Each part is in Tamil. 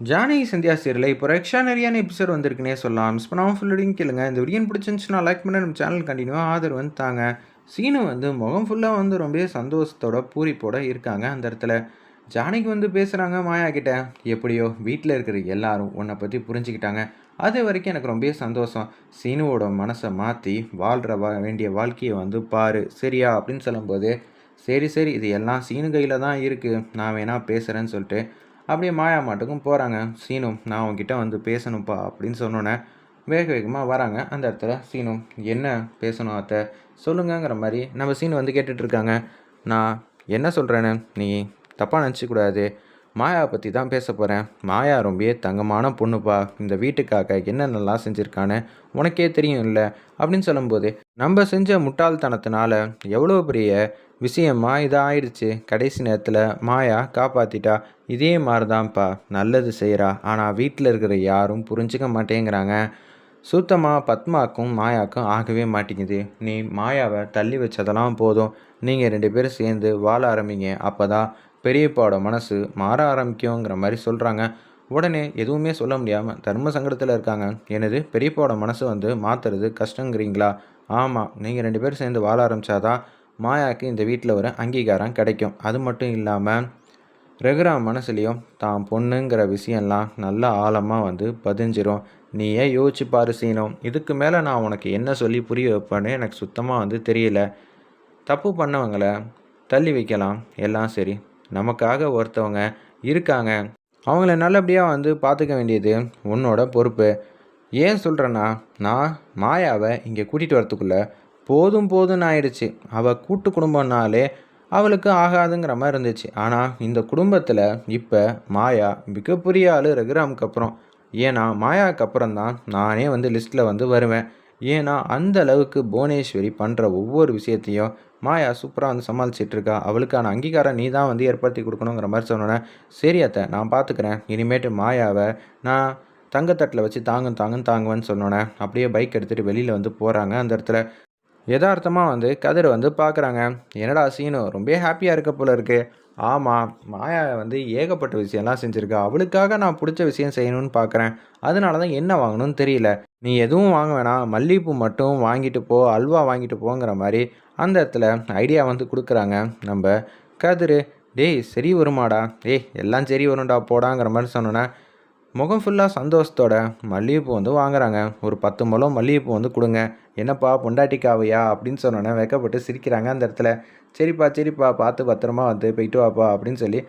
ஜானி சந்தியா சீரியல் இப்போ எக்ஸ்ட்ரானரியான எபிசோட் வந்திருக்குனே சொல்லலாம். மிஸ் பண்ணாமல் ஃபுல்லடியும் கேளுங்க. இந்த வீடியோ பிடிச்சிருந்துச்சுன்னா லைக் பண்ணி நம்ம சேனல் கண்டினியூவாக ஆதரவு வந்து தாங்க சீனு வந்து முகம் ஃபுல்லாக வந்து ரொம்ப சந்தோஷத்தோட பூரிப்போட இருக்காங்க அந்த இடத்துல. ஜானிக்கு வந்து பேசுகிறாங்க மாயா கிட்ட எப்படியோ வீட்டில் இருக்கிற எல்லாரும் உன்னை பற்றி புரிஞ்சுக்கிட்டாங்க. அது வரைக்கும் எனக்கு ரொம்ப சந்தோஷம். சீனுவோட மனசை மாற்றி வாழ்கிற வா வேண்டிய வாழ்க்கையை வந்து பாரு. சரியா? அப்படின்னு சொல்லும்போது சரி சரி. இது எல்லாம் சீனு கையில் தான் இருக்குது நான் வேணா பேசுகிறேன்னு சொல்லிட்டு அப்படியே மாயா மாட்டுக்கும் போகிறாங்க சீனும் நான் உங்ககிட்ட வந்து பேசணும்ப்பா அப்படின்னு சொன்னோன்னே வேக வேகமாக வராங்க. அந்த இடத்துல சீனும் என்ன பேசணும் அத்தை? சொல்லுங்கங்கிற மாதிரி நம்ம சீனு வந்து கேட்டுட்ருக்காங்க நான் என்ன சொல்கிறேன்னு நீ தப்பாக நினச்சிக்கூடாது மாயாவை பற்றி தான் பேச போகிறேன் மாயா ரொம்பவே தங்கமான பொண்ணுப்பா. இந்த வீட்டுக்காக என்னென்னலாம் செஞ்சுருக்கான்னு உனக்கே தெரியும் இல்லை அப்படின்னு சொல்லும்போது நம்ம செஞ்ச முட்டாள்தனத்தினால எவ்வளோ பெரிய விஷயமா இது ஆயிடுச்சு. கடைசி நேரத்தில் மாயா காப்பாற்றிட்டா இதே மாதிரி தான்ப்பா நல்லது செய்கிறா ஆனால் வீட்டில் இருக்கிற யாரும் புரிஞ்சுக்க மாட்டேங்கிறாங்க. சுத்தமாக பத்மாக்கும் மாயாக்கும் ஆகவே மாட்டேங்குது. நீ மாயாவை தள்ளி வச்சதெல்லாம் போதும். நீங்கள் ரெண்டு பேரும் சேர்ந்து வாழ ஆரம்பிங்க. அப்போ தான் பெரியப்பாவோட மனசு மாற ஆரம்பிக்குங்கிற மாதிரி சொல்கிறாங்க உடனே எதுவுமே சொல்ல முடியாமல் தர்ம சங்கடத்தில் இருக்காங்க. எனது பெரியப்பாவோட மனசு வந்து மாற்றுறது கஷ்டங்கிறீங்களா? ஆமாம் நீங்கள் ரெண்டு பேரும் சேர்ந்து வாழ ஆரம்பித்தாதான் மாயாவுக்கு இந்த வீட்டில் ஒரு அங்கீகாரம் கிடைக்கும். அது மட்டும் இல்லாமல் ரகுராம் மனசுலேயும் தான் பொண்ணுங்கிற விஷயம்லாம் நல்ல ஆழமாக வந்து பதிஞ்சிரும். நீ ஏன் யோசிச்சு பாரு சீனம் இதுக்கு மேலே நான் உனக்கு என்ன சொல்லி புரிய வைப்பேன்னு எனக்கு சுத்தமாக வந்து தெரியல. தப்பு பண்ணவங்களை தள்ளி வைக்கலாம். எல்லாம் சரி. நமக்காக ஒருத்தவங்க இருக்காங்க. அவங்கள நல்லபடியாக வந்து பார்த்துக்க வேண்டியது உன்னோட பொறுப்பு. ஏன் சொல்கிறேன்னா நான் மாயாவை இங்கே கூட்டிகிட்டு வரத்துக்குள்ளே போதும் போதும்னு ஆயிடுச்சு. அவள் கூட்டு குடும்பம்னாலே அவளுக்கு ஆகாதுங்கிற மாதிரி இருந்துச்சு. ஆனால் இந்த குடும்பத்தில் இப்போ மாயா மிகப்பெரிய ஆள் ரகுராமுக்கு அப்புறம். ஏன்னா மாயாவுக்கு அப்புறம் தான் நானே வந்து லிஸ்ட்டில் வந்து வருவேன். ஏன்னா அந்த அளவுக்கு புவனேஸ்வரி பண்ணுற ஒவ்வொரு விஷயத்தையும் மாயா சூப்பராக வந்து சமாளிச்சிட்டு இருக்கா அவளுக்கான அங்கீகாரம் நீ தான் வந்து ஏற்படுத்தி கொடுக்கணுங்கிற மாதிரி சொன்னோன்னே சரி அத்தை நான் பார்த்துக்கிறேன் இனிமேட்டு மாயாவை நான் தங்கத்தட்டில் வச்சு தாங்கும் தாங்குன்னு தாங்குவேன்னு சொன்னோன்னே அப்படியே பைக் எடுத்துகிட்டு வெளியில் வந்து போகிறாங்க அந்த இடத்துல யதார்த்தமாக வந்து கதிர் வந்து பார்க்குறாங்க என்னடா சீனு ரொம்ப ஹாப்பியாக இருக்க போல இருக்குது ஆமாம் மாயா வந்து ஏகப்பட்ட விஷயம்லாம் செஞ்சுருக்கா. அவளுக்காக நான் பிடிச்ச விஷயம் செய்யணும்னு பார்க்குறேன் அதனால தான் என்ன வாங்கணும்னு தெரியல. நீ எதுவும் வாங்க வேணாம். மல்லிகைப்பூ மட்டும் வாங்கிட்டு போ அல்வா வாங்கிட்டு போங்கிற மாதிரி அந்த இடத்துல ஐடியா வந்து கொடுக்குறாங்க. நம்ம கதிர் டேய் சரி வருமாடா. டேய் எல்லாம் சரி வரும்டா போடாங்கிற மாதிரி சொன்னோன்னே முகம் ஃபுல்லாக சந்தோஷத்தோட மல்லிகைப்பூ வந்து வாங்குறாங்க. ஒரு பத்து முழம் மல்லிகைப்பூ வந்து கொடுங்க. என்னப்பா பொண்டாட்டிக்காவையா? அப்படின்னு சொன்னோன்னே வெக்கப்பட்டு சிரிக்கிறாங்க அந்த இடத்துல. சரிப்பா சரிப்பா பார்த்து பத்திரமா வந்து போயிட்டு வாப்பா அப்படின்னு சொல்லி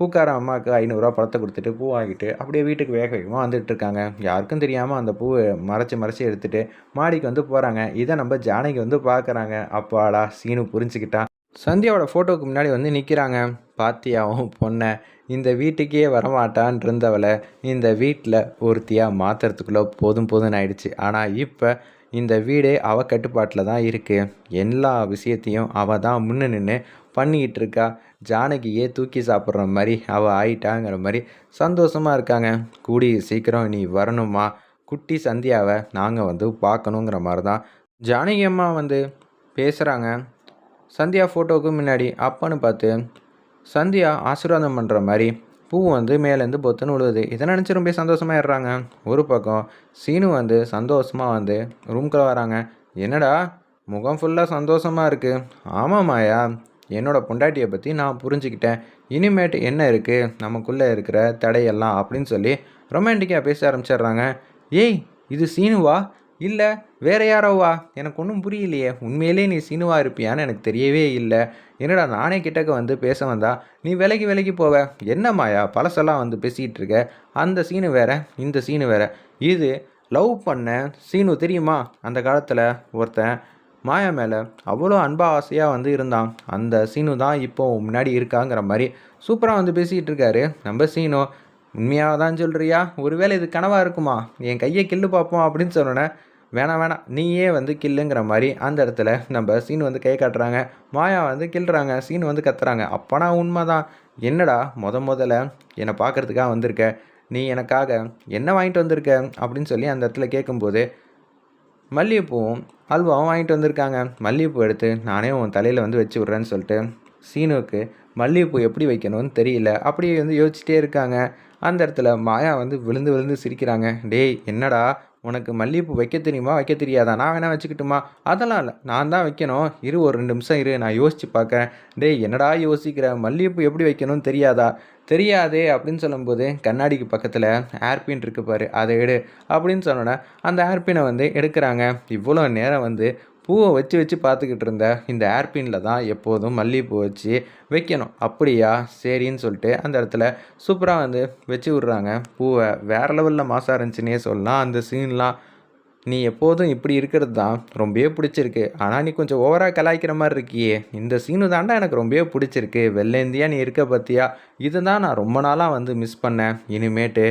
பூக்கார அம்மாவுக்கு ஐநூறுரூவா பழத்தை கொடுத்துட்டு பூ வாங்கிட்டு அப்படியே வீட்டுக்கு வேக வேகமாக வந்துட்டு இருக்காங்க. யாருக்கும் தெரியாமல் அந்த பூவை மறைச்சி மறைச்சி எடுத்துகிட்டு மாடிக்கு வந்து போகிறாங்க இதை நம்ம ஜானகி வந்து பார்க்குறாங்க. அப்பாடா சீனு புரிஞ்சுக்கிட்டா. சந்தியாவோட ஃபோட்டோவுக்கு முன்னாடி வந்து நிற்கிறாங்க பாத்தியாவும் பொண்ணை? இந்த வீட்டுக்கே வரமாட்டான் இருந்தவளை. இந்த வீட்டில் ஒருத்தியாக மாற்றுறதுக்குள்ளே போதும் போதும்னு ஆயிடுச்சு. ஆனால் இப்போ இந்த வீடே அவள் கட்டுப்பாட்டில் தான் இருக்குது எல்லா விஷயத்தையும் அவள் தான் முன்னே நின்று பண்ணிக்கிட்டு இருக்கா ஜானகியே தூக்கி சாப்பிட்ற மாதிரி அவள் ஆயிட்டாங்கிற மாதிரி சந்தோஷமாக இருக்காங்க. கூடி சீக்கிரம் நீ வரணுமா குட்டி சந்தியாவை நாங்கள் வந்து பார்க்கணுங்கிற மாதிரி தான் ஜானகி அம்மா வந்து பேசுகிறாங்க சந்தியா ஃபோட்டோவுக்கு முன்னாடி அப்பான்னு பார்த்து சந்தியா ஆசீர்வாதம் பண்ணுற மாதிரி பூ வந்து மேலேருந்து பொத்துன்னு விழுவுது இதை நினச்சி ரொம்ப சந்தோஷமாயிடுறாங்க ஒரு பக்கம் சீனு வந்து சந்தோஷமாக வந்து ரூம்குள்ளே வராங்க. என்னடா? முகம் ஃபுல்லாக சந்தோஷமாக இருக்குது ஆமாம் மாயா. என்னோடய பொண்டாட்டியை பற்றி நான் புரிஞ்சுக்கிட்டேன். இனிமேட்டு என்ன இருக்குது நமக்குள்ளே இருக்கிற தடையெல்லாம் அப்படின்னு சொல்லி ரொமான்டிக்காக பேச ஆரம்பிச்சிடுறாங்க. ஏய் இது சீனுவா? இல்லை வேற யாரோவா? எனக்கு ஒன்றும் புரியலையே. உண்மையிலே நீ சீனுவா இருப்பியான்னு எனக்கு தெரியவே இல்லை. என்னடா நானே கிட்டக்க வந்து பேச வந்தா? நீ விலைக்கு விலைக்கு போவ. என்ன மாயா பழசெல்லாம் வந்து பேசிகிட்டு இருக்க? அந்த சீனு வேற இந்த சீனு வேற. இது லவ் பண்ண சீனு தெரியுமா? அந்த காலத்தில் ஒருத்தன் மாயா மேலே அவ்வளோ அன்பா ஆசையாக வந்து இருந்தான். அந்த சீனு தான் இப்போ முன்னாடி இருக்காங்கிற மாதிரி சூப்பராக வந்து பேசிகிட்டு இருக்காரு. நம்ம சீனு உண்மையாக தான் சொல்கிறியா ஒருவேளை இது கனவாக இருக்குமா? என் கையை கில்லு பார்ப்போம் அப்படின்னு சொன்னோன்னே வேணாம் வேணாம். நீயே வந்து கில்லுங்கிற மாதிரி அந்த இடத்துல நம்ம சீன் வந்து கை காட்டுறாங்க. மாயா வந்து கில்றாங்க சீன் வந்து கத்துறாங்க. அப்போனா உண்மை தான் என்னடா முத முதல்ல என்னை பார்க்குறதுக்காக வந்திருக்க? நீ எனக்காக என்ன வாங்கிட்டு வந்திருக்க? அப்படின்னு சொல்லி அந்த இடத்துல கேட்கும்போது மல்லிகைப்பூவும் அல்வாவும் வாங்கிட்டு வந்திருக்காங்க. மல்லிகைப்பூ எடுத்து நானே உன் தலையில் வந்து வச்சு விட்றேன்னு சொல்லிட்டு சீனுவுக்கு மல்லிகைப்பூ எப்படி வைக்கணும்னு தெரியல. அப்படியே வந்து யோசிச்சிட்டே இருக்காங்க. அந்த இடத்துல மாயா வந்து விழுந்து விழுந்து சிரிக்கிறாங்க. டேய் என்னடா? உனக்கு மல்லிகைப்பூ வைக்க தெரியுமா? வைக்க தெரியாதா? நான் வேணால் வச்சுக்கிட்டுமா? அதெல்லாம் இல்லை. நான் தான் வைக்கணும். இரு ஒரு ரெண்டு நிமிஷம் இரு. நான் யோசித்து பார்க்குறேன். டேய் என்னடா யோசிக்கிற? மல்லிகைப்பூ எப்படி வைக்கணும்னு தெரியாதா? தெரியாதே அப்படின்னு சொல்லும்போது கண்ணாடிக்கு பக்கத்தில் ஏர்பின் இருக்கு பாரு. அதை எடு அப்படின்னு சொன்னோன்னே அந்த ஏர்பினை வந்து எடுக்கிறாங்க. இவ்வளோ நேரம் வந்து பூவை வச்சு வச்சு பார்த்துக்கிட்டு இருந்த இந்த ஏர்பின்னில் தான் எப்போதும் மல்லிகைப்பூ வச்சு வைக்கணும். அப்படியா? சரின்னு சொல்லிட்டு அந்த இடத்துல சூப்பராக வந்து வச்சு விட்றாங்க. பூவை வேறு லெவலில் மாசாக இருந்துச்சுன்னே சொல்லலாம். அந்த சீன்லாம் நீ எப்போதும் இப்படி இருக்கிறது தான் ரொம்பவே பிடிச்சிருக்கு. ஆனால் நீ கொஞ்சம் ஓவராக கலாய்க்கிற மாதிரி இருக்கியே. இந்த சீனு தாண்டா எனக்கு ரொம்பவே பிடிச்சிருக்கு. வெள்ளேந்தியா நீ இருக்க பற்றியா இதை தான் நான் ரொம்ப நாளாக வந்து மிஸ் பண்ணேன். இனிமேட்டு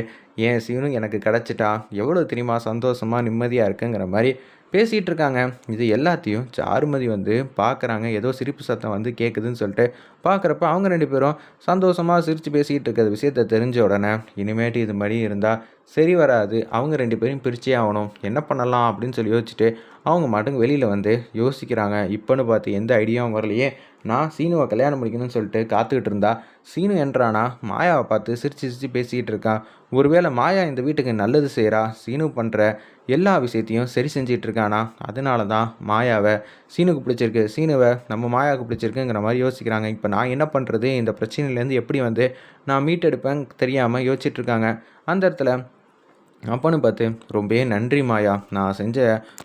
என் சீனும் எனக்கு கிடச்சிட்டா எவ்வளோ தெரியுமா? சந்தோஷமாக நிம்மதியாக இருக்குங்கிற மாதிரி பேசிகிட்டு இருக்காங்க இது எல்லாத்தையும் சாருமதி வந்து பார்க்குறாங்க. ஏதோ சிரிப்பு சத்தம் வந்து கேட்குதுன்னு சொல்லிட்டு பார்க்குறப்ப அவங்க ரெண்டு பேரும் சந்தோஷமாக சிரித்து பேசிக்கிட்டு இருக்கிற விஷயத்த தெரிஞ்ச உடனே இனிமேட்டு இது மாதிரி இருந்தால் சரி வராது. அவங்க ரெண்டு பேரும் பிரிச்சே ஆகணும். என்ன பண்ணலாம்? அப்படின்னு சொல்லி யோசிச்சுட்டு அவங்க மாட்டுங்க வெளியில் வந்து யோசிக்கிறாங்க. இப்போன்னு பார்த்து எந்த ஐடியாவும் வரலையே. நான் சீனுவை கல்யாணம் முடிக்கணும்னு சொல்லிட்டு காத்துக்கிட்டு இருந்தா சீனு என்றானா? மாயாவை பார்த்து சிரிச்சு சிரிச்சு பேசிக்கிட்டு இருக்கான் ஒருவேளை மாயா இந்த வீட்டுக்கு நல்லது செய்கிறா சீனு பண்ணுற எல்லா விஷயத்தையும் சரி செஞ்சிகிட்டு இருக்கானா? அதனால தான் மாயாவை சீனுக்கு பிடிச்சிருக்கு. சீனுவை நம்ம மாயாவுக்கு பிடிச்சிருக்குங்கிற மாதிரி யோசிக்கிறாங்க. இப்போ நான் என்ன பண்ணுறது இந்த பிரச்சனையிலேருந்து எப்படி வந்து நான் மீட்டெடுப்பேன் தெரியாமல் யோசிச்சுட்ருக்காங்க அந்த இடத்துல அப்போன்னு பார்த்து ரொம்பவே நன்றி மாயா. நான் செஞ்ச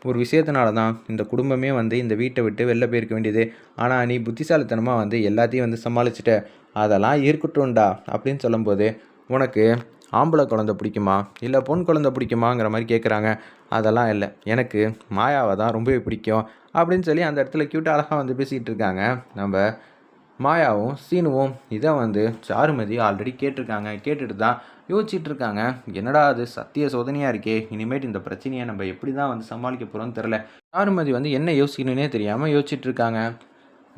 ஒரு விஷயத்தினால தான் இந்த குடும்பமே வந்து இந்த வீட்டை விட்டு வெளில போயிருக்க வேண்டியது. ஆனால் நீ புத்திசாலித்தனமாக வந்து எல்லாத்தையும் வந்து சமாளிச்சிட்ட. அதெல்லாம் இருக்கட்டும்டா அப்படின்னு சொல்லும்போது உனக்கு ஆம்பளை குழந்த பிடிக்குமா? இல்லை பொன் குழந்த பிடிக்குமாங்கிற மாதிரி கேட்குறாங்க அதெல்லாம் இல்லை. எனக்கு மாயாவை தான் ரொம்பவே பிடிக்கும் அப்படின்னு சொல்லி அந்த இடத்துல க்யூட்டாக அழகாக வந்து பேசிகிட்டு இருக்காங்க. நம்ம மாயாவும் சீனுவும் இதை வந்து சாருமதி ஆல்ரெடி கேட்டிருக்காங்க. கேட்டுட்டு தான் யோசிச்சுட்டு இருக்காங்க என்னடா அது சத்திய சோதனையாக இருக்கே? இனிமேட்டு இந்த பிரச்சனையை நம்ம எப்படி தான் வந்து சமாளிக்க போகிறோம்னு தெரில சாருமதி வந்து என்ன யோசிக்கணுன்னே தெரியாமல் யோசிச்சுட்டு இருக்காங்க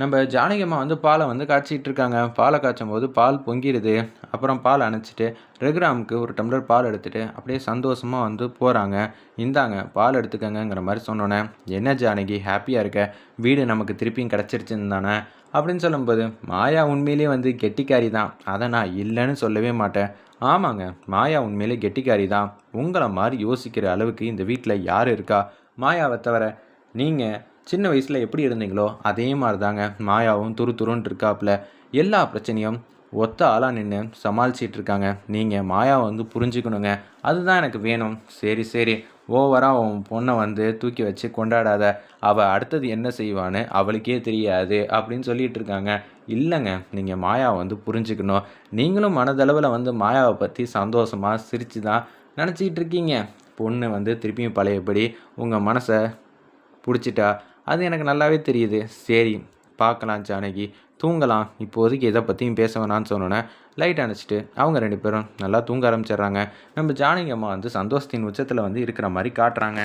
நம்ம ஜானகியம்மா வந்து பாலை வந்து காய்ச்சிட்டு இருக்காங்க. பாலை காய்ச்சும் போது பால் பொங்கிடுது அப்புறம் பால் அணைச்சிட்டு ரெகுராமுக்கு ஒரு டம்ளர் பால் எடுத்துகிட்டு அப்படியே சந்தோஷமாக வந்து போகிறாங்க இந்தாங்க பால் எடுத்துக்கங்கிற மாதிரி சொன்னோன்னே என்ன ஜானகி ஹாப்பியாக இருக்க? வீடு நமக்கு திருப்பியும் கிடச்சிருச்சுன்னு தானே? அப்படின்னு சொல்லும்போது மாயா உண்மையிலேயே வந்து கெட்டிக்காரி தான். அதை நான் இல்லைன்னு சொல்லவே மாட்டேன். ஆமாங்க மாயா உண்மையிலே கெட்டிக்காரி தான். உங்களை மாதிரி யோசிக்கிற அளவுக்கு இந்த வீட்டில் யார் இருக்கா? மாயாவை தவிர நீங்கள் சின்ன வயசில் எப்படி இருந்தீங்களோ அதே மாதிரி தாங்க மாயாவும் துரு துருன்னு இருக்காப்புல எல்லா பிரச்சனையும் ஒத்த ஆளாக நின்று சமாளிச்சிட்டு இருக்காங்க. நீங்கள் மாயாவை வந்து புரிஞ்சுக்கணுங்க. அதுதான் எனக்கு வேணும். சரி சரி. ஓவராக உன் பொண்ணை வந்து தூக்கி வச்சு கொண்டாடாத. அவள் அடுத்தது என்ன செய்வான்னு அவளுக்கே தெரியாது அப்படின்னு சொல்லிட்டு இருக்காங்க. இல்லைங்க. நீங்கள் மாயாவை வந்து புரிஞ்சுக்கணும். நீங்களும் மனதளவில் வந்து மாயாவை பற்றி சந்தோஷமாக சிரித்து தான் நினச்சிக்கிட்டு இருக்கீங்க. பொண்ணு வந்து திருப்பியும் பழையபடி உங்கள் மனசை பிடிச்சிட்டா அது எனக்கு நல்லாவே தெரியுது. சரி பார்க்கலாம் ஜானகி. தூங்கலாம். இப்போதைக்கு எதை பற்றியும் பேச வேணான்னு சொன்னோன்னே லைட் அணைச்சிட்டு அவங்க ரெண்டு பேரும் நல்லா தூங்க ஆரம்பிச்சிடுறாங்க. நம்ம ஜானகி அம்மா வந்து சந்தோஷத்தின் உச்சத்தில் வந்து இருக்கிற மாதிரி காட்டுறாங்க.